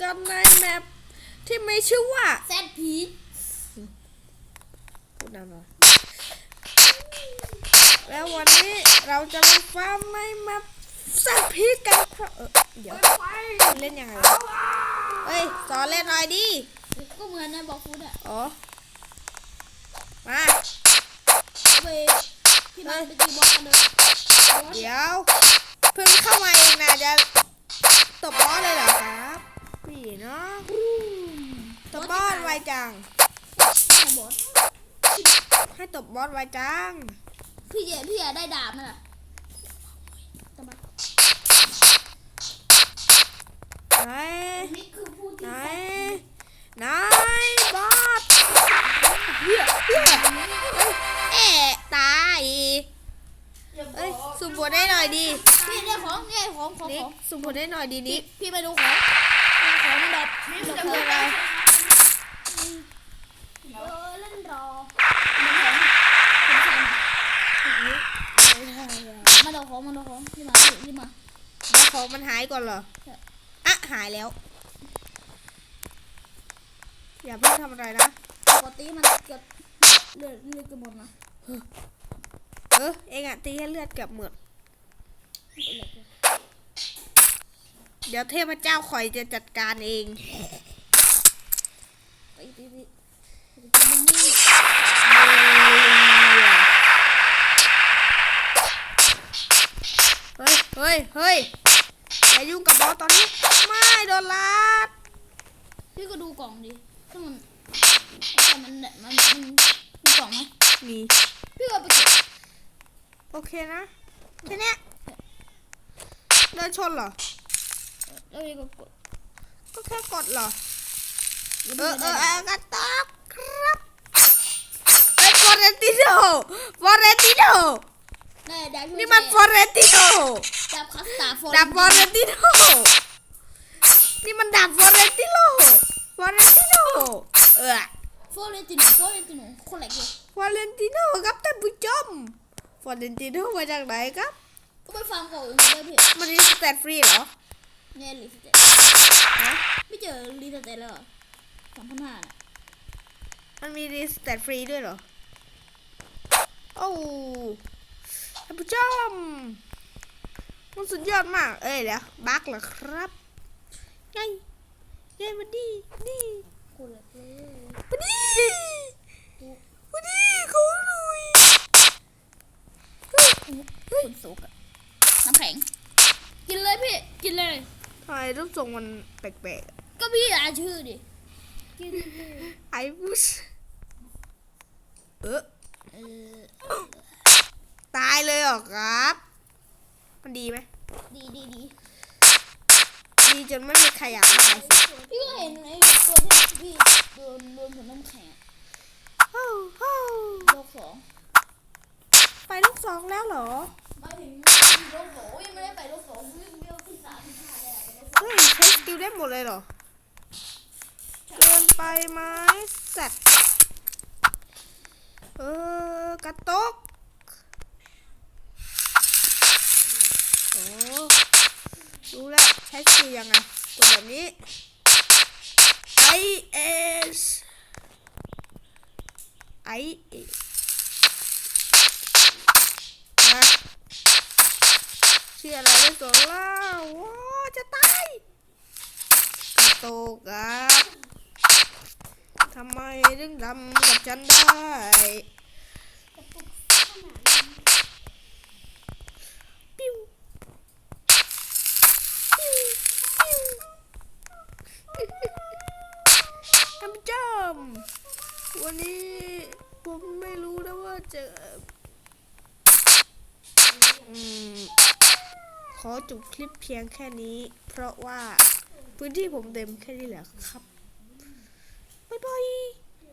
กันในแมปที่มีชื่อว่าแซดพีทพูดนานหน่อยแล้ววันนี้เราจะไปฟาร์มในแมปสัตว์พิษกันครับเออเดี๋ยวเล่นยังไงวะเฮ้ยสอนเล่นหน่อยดิก็เหมือนในบอกฟูดอะอ๋อมาไปที่บ้านไปตีบอลกันเลยเดี๋ยวเพิ่งเข้ามาเองนะจะตบบอสเลยเหรอครับ พี่เนาะตบบอสไวจังในบอสให้ตบบอสไวจัง พี่เจพี่อะได้ดาบมันอะตะบัดไหนนี่คือพูดไหนไหนบอสเหี้ยเหี้ยเอ้ยเอ๊ะตายเอ้ยสุ่มบทได้หน่อยดีพี่ได้ของเนี่ยของของนิขกองสุ่มบทได้หน่อยดีนิกพี่ไปดูของของมัน แบบดอกคือเทอะไรเออเล่นรอมันของผมใส่มามาดอกของมาดอกของที่มาที่มาแล้วของมันหายก่อนเหรอใช่อะหายแล้ว อย่าเพิ่งทำอะไรนะปกติมันเกิดเลือดเลือดกระหมดนะเออเองอะตีให้เลือดเกือบหมด เดี๋ยวเทพเจ้าคอยจะจัดการเองเฮ้ย เฮ้ย เฮ้ยอย่ายุ่งกับบอสตอนนี้ ไม่โดนลัดพี่ก็ดูกล่องดิถ้ามันถ้ามันมันมันมีกล่องไหมมีพี่ก็ไปเก็บโอเคนะ แค่นี้เดินชนเหรอ แล้วพี่ก็กดก็แค่กดเหรอแล้วเอพี่อก็เอได้อเออกระตอกครับไอ้ฟอเรนติโนฟอเรนติโนได้ได้นี่มันฟอเรนติโนดับคัสตาร์ฟอร์ดาบฟอเรนติโนนี่มันดาบฟอเรนติโนฟอเรนติโนเออฟอร์เรนติโนฟอร์เรนติโนคนไหนกันฟอเรนติโนครับท่านผู้ชมฟอเรนติโนมาจากไหนครับก็ไปฟาร์มเก่าอื่นได้พี่มันรีสเตตฟรีเหรอ เนี่ยรีสเตทฮะไม่เจอรีสเตทแล้วสามพันห้าน่ะมันมีรีสเตตฟรีด้วยเหรอ โอ้ท่านผู้ชมมันสุดยอดมาก เอ้ยเดี๋ยวบักเหรอครับไงไงมาดีดีคนละเลยมาดีมาดีขอหน่อยคนสุกอะน้ำแข็งกินเลยพี่ กินเลย ทำไมรูปทรงมันแปลกก็พี่อ่านชื่อดิกินเลยๆไอ้บุสเออเออตายเลยเหรอครับ มันดีไหม ดีดีดีดีจนไม่มีใครอยากตายสิพี่ก็เห็นไอ้ตัวที่พี่โดนโดนผลน้ำแข็งโอ้โอ้โลกสองไปลูกสองแล้วเหรอ มาถึง ได้หมดเลยเหรอ เกินไปไหมสัตว์เออกระตกโอ้รู้แล้วใช้สกิลยังไงกดแบบนี้ I S I S นะชื่ออะไรได้ตัวล่าว้าจะตาย โตกครับทำไมถึงทำกับฉันได้ปิ้วปิ้วปิ้วท่านผู้ชมวันนี้ผมไม่รู้นะว่าจะอขอจบคลิปเพียงแค่นี้ เพราะว่า พื้นที่ผมเต็มแค่นี้แหละครับบ๊ายบาย